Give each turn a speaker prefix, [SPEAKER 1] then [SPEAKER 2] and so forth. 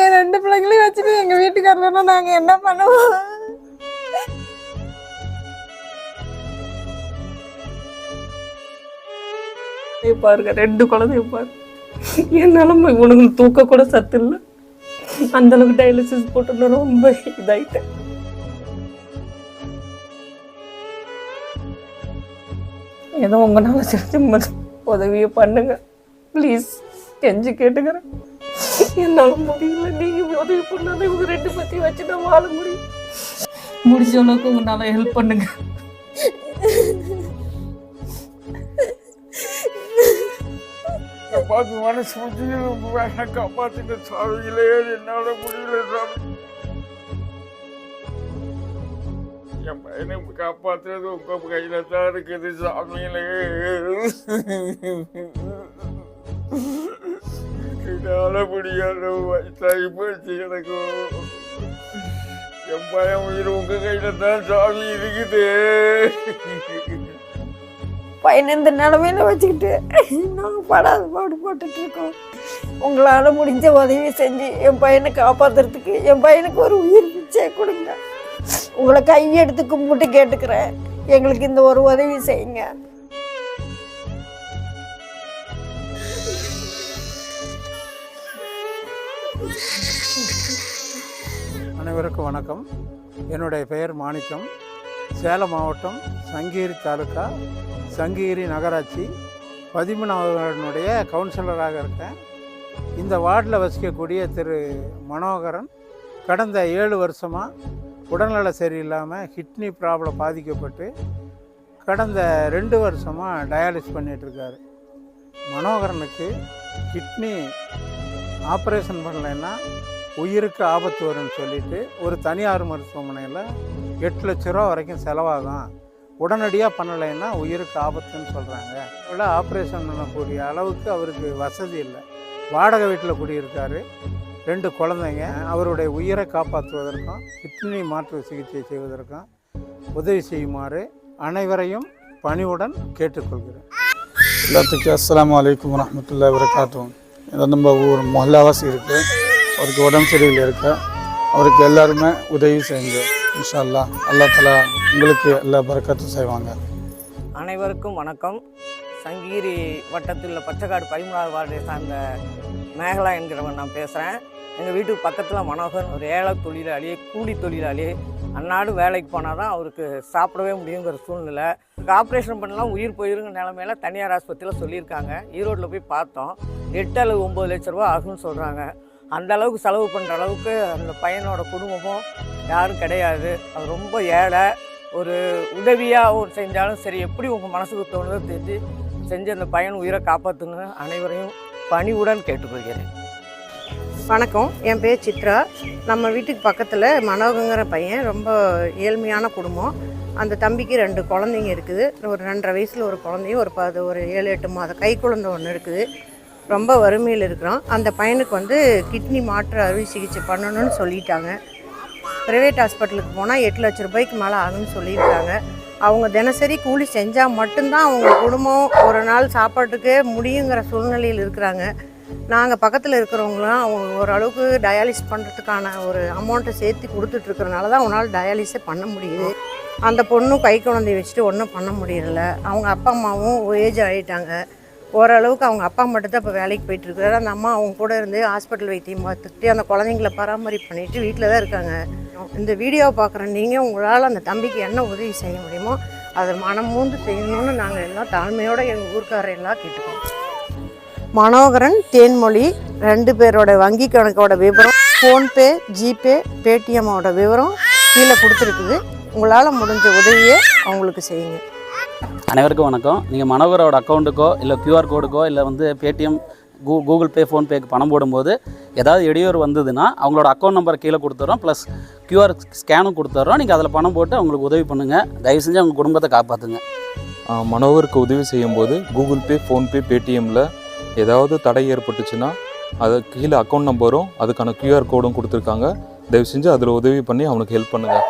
[SPEAKER 1] என் ரெண்டு பிள்ளைங்களையும் வச்சுட்டு எங்க வீட்டுக்காரனா நாங்க என்ன பண்ணுவோம்?
[SPEAKER 2] பாருங்க ரெண்டு குழந்தைய பாரு என்னால உனக்கு தூக்க கூட சத்து இல்லை. அந்த அளவுக்கு டயாலிசிஸ் போட்டு ரொம்ப இதாயிட்டேன். ஏதோ உங்களால செஞ்சு உதவியை பண்ணுங்க. ப்ளீஸ் கெஞ்சி கேட்டுக்கிறேன். என்னால முடியல. நீங்க உதவி பண்ணாலே இவங்க ரெண்டு பத்தி வச்சு நான் வாழ முடியும். முடிஞ்ச அளவுக்கு உங்களால ஹெல்ப் பண்ணுங்க.
[SPEAKER 3] பார்த்து மனசு முடிஞ்சு வேணா காப்பாத்துங்க சாமிகளே என்னால முடியல சாமி. என் பையனை காப்பாத்துறது உங்க கையில தான் இருக்குது சாமிகளே என்னால முடியாத வயசாகி போச்சு எனக்கு. என் பையன் உயிர் உங்க கையில தான் சாமி இருக்குது.
[SPEAKER 1] பையனை இந்த நிலமையில வச்சுக்கிட்டு நாங்கள் படாத பாடு போட்டுட்டு இருக்கோம். உங்களால் முடிஞ்ச உதவி செஞ்சு என் பையனை காப்பாத்துறதுக்கு என் பையனுக்கு ஒரு உயிர் பிச்சை கொடுங்க. உங்களை கையெடுத்து கும்பிட்டு கேட்டுக்கிறேன். எங்களுக்கு இந்த ஒரு உதவி செய்யுங்க.
[SPEAKER 4] அனைவருக்கும் வணக்கம். என்னுடைய பெயர் மாணிக்கம். சேலம் மாவட்டம் சங்ககிரி தாலுக்கா சங்ககிரி நகராட்சி. பதிமூணாவது கவுன்சிலராக இருக்கேன். இந்த வார்டில் வசிக்கக்கூடிய திரு மனோகரன் கடந்த ஏழு வருஷமாக உடல்நல சரியில்லாமல் கிட்னி ப்ராப்ளம் பாதிக்கப்பட்டு கடந்த ரெண்டு வருஷமாக டயாலிஸ் பண்ணிகிட்ருக்காரு மனோகரனுக்கு கிட்னி ஆப்ரேஷன் பண்ணலைன்னா உயிருக்கு ஆபத்து வரும்னு சொல்லிட்டு ஒரு தனியார் மருத்துவமனையில் எட்டு லட்ச ரூபா வரைக்கும் செலவாகும். உடனடியாக பண்ணலைன்னா உயிருக்கு ஆபத்துன்னு சொல்கிறாங்க இல்லை ஆப்ரேஷன் பண்ணக்கூடிய அளவுக்கு அவருக்கு வசதி இல்லை. வாடகை வீட்டில் குடியிருக்காரு. ரெண்டு குழந்தைங்க. அவருடைய உயிரை காப்பாற்றுவதற்கும் கிட்னி மாற்று சிகிச்சை செய்வதற்கும் உதவி செய்யுமாறு அனைவரையும் பணிவுடன் கேட்டுக்கொள்கிறேன்.
[SPEAKER 5] எல்லாத்துக்கும் அஸ்லாம் வலைக்கம் வரமத்துல வரகாத்தோம் நம்ம ஊர் மொஹல்லாவாசி இருக்குது அவருக்கு உடம்பு சரியில்லை இருக்கு. அவருக்கு எல்லாருமே உதவி செய்யுங்க. இன்ஷா அல்லாஹ் அல்லாஹ் தலா உங்களுக்கு எல்லா பறக்கத்தும் செய்வாங்க.
[SPEAKER 6] அனைவருக்கும் வணக்கம். சங்ககிரி வட்டத்தில் உள்ள பச்சைக்காடு பதிமூணாவது வார்டை சார்ந்த மேகலா என்கிறவன் நான் பேசுகிறேன் எங்கள் வீட்டுக்கு பக்கத்தில் மனோகர் ஒரு ஏழை தொழிலாளி கூலி தொழிலாளி அன்னாடு வேலைக்கு போனால் தான் அவருக்கு சாப்பிடவே முடியுங்கிற சூழ்நிலை. ஆப்ரேஷன் பண்ணலாம் உயிர் போயிருங்கிற நிலமையில தனியார் ஆஸ்பத்திரியில் சொல்லியிருக்காங்க. ஈரோட்டில் போய் பார்த்தோம். எட்டு அளவு ஒம்பது லட்ச ரூபா ஆகும்னு சொல்கிறாங்க அந்த அளவுக்கு செலவு பண்ணுற அளவுக்கு அந்த பையனோட குடும்பமும் யாரும் கிடையாது. அது ரொம்ப ஏழை. ஒரு உதவியாக ஒரு செஞ்சாலும் சரி எப்படி உங்கள் மனசுக்கு தோணுதோ தெரிஞ்சு செஞ்சு அந்த பையன் உயிரை காப்பாற்றுங்க அனைவரையும் பணிவுடன் கேட்டுக்கொள்கிறேன்.
[SPEAKER 7] வணக்கம். என் பேர் சித்ரா. நம்ம வீட்டுக்கு பக்கத்தில் மனோகங்கிற பையன் ரொம்ப ஏழ்மையான குடும்பம். அந்த தம்பிக்கு ரெண்டு குழந்தைங்க இருக்குது. ஒரு ரெண்டரை வயசில் ஒரு குழந்தையும் ஒரு பது ஒரு ஏழு எட்டு மாதம் கை குழந்தை ஒன்று இருக்குது. ரொம்ப வறுமையில் இருக்கிறோம் அந்த பையனுக்கு வந்து கிட்னி மாற்று அறுவை சிகிச்சை பண்ணணும்னு சொல்லிட்டாங்க. ப்ரைவேட் ஹாஸ்பிட்டலுக்கு போனால் எட்டு லட்ச ரூபாய்க்கு மேலே ஆகும்னு சொல்லியிருக்காங்க. அவங்க தினசரி கூலி செஞ்சால் மட்டும்தான் அவங்க குடும்பம் ஒரு நாள் சாப்பாட்டுக்கே முடியுங்கிற சூழ்நிலையில் இருக்கிறாங்க. நாங்கள் பக்கத்தில் இருக்கிறவங்களாம் அவங்க ஓரளவுக்கு டயாலிஸ் பண்ணுறதுக்கான ஒரு அமௌண்ட்டை சேர்த்து கொடுத்துட்ருக்கறனால தான் உன்னால் டயாலிஸே பண்ண முடியுது. அந்த பொண்ணும் கை குழந்தைய வச்சுட்டு ஒன்றும் பண்ண முடியல அவங்க அப்பா அம்மாவும் ஏஜ் ஆகிட்டாங்க ஓரளவுக்கு அவங்க அப்பா மட்டும்தான் இப்போ வேலைக்கு போயிட்டுருக்காரு அந்த அம்மா அவங்க கூட இருந்து ஹாஸ்பிட்டல் வைத்தியம் பார்த்துக்கிட்டு அந்த குழந்தைங்கள பராமரிப்பு பண்ணிட்டு வீட்டில் தான் இருக்காங்க. இந்த வீடியோவை பார்க்குற நீங்கள் உங்களால் அந்த தம்பிக்கு என்ன உதவி செய்ய முடியுமோ அதை மனம் மூந்து செய்யணும்னு நாங்கள் எல்லாம் தாழ்மையோடு எங்கள் ஊர்க்காரெல்லாம் கேட்டுக்கோம் மனோகரன் தேன்மொழி ரெண்டு பேரோட வங்கி கணக்கோட விவரம் ஃபோன்பே ஜிபே பேடிஎம்மோட விவரம் கீழே கொடுத்துருக்குது. உங்களால் முடிஞ்ச உதவியை அவங்களுக்கு செய்யுங்க.
[SPEAKER 8] அனைவருக்கும் வணக்கம். நீங்கள் மனோகரோட அக்கௌண்ட்டுக்கோ இல்லை கியூஆர் கோடுக்கோ இல்லை வந்து பேடிஎம் கூ கூகுள் பே ஃபோன்பேக்கு பணம் போடும்போது ஏதாவது இடையூறு வந்ததுன்னா அவங்களோட அக்கௌண்ட் நம்பர் கீழே கொடுத்துட்றோம் ப்ளஸ் கியூஆர் ஸ்கேனும் கொடுத்துட்றோம் நீங்கள் அதில் பணம் போட்டு அவங்களுக்கு உதவி பண்ணுங்கள் தயவு செஞ்சு அவங்க குடும்பத்தை காப்பாற்றுங்க
[SPEAKER 9] மனோகருக்கு உதவி செய்யும்போது கூகுள் பே ஃபோன்பே பேடிஎம்மில் ஏதாவது தடை ஏற்பட்டுச்சுன்னா அது கீழே அக்கௌண்ட் நம்பரும் அதுக்கான கியூஆர் கோடும் கொடுத்துருக்காங்க. தயவு செஞ்சு அதில் உதவி பண்ணி அவனுக்கு ஹெல்ப் பண்ணுங்கள்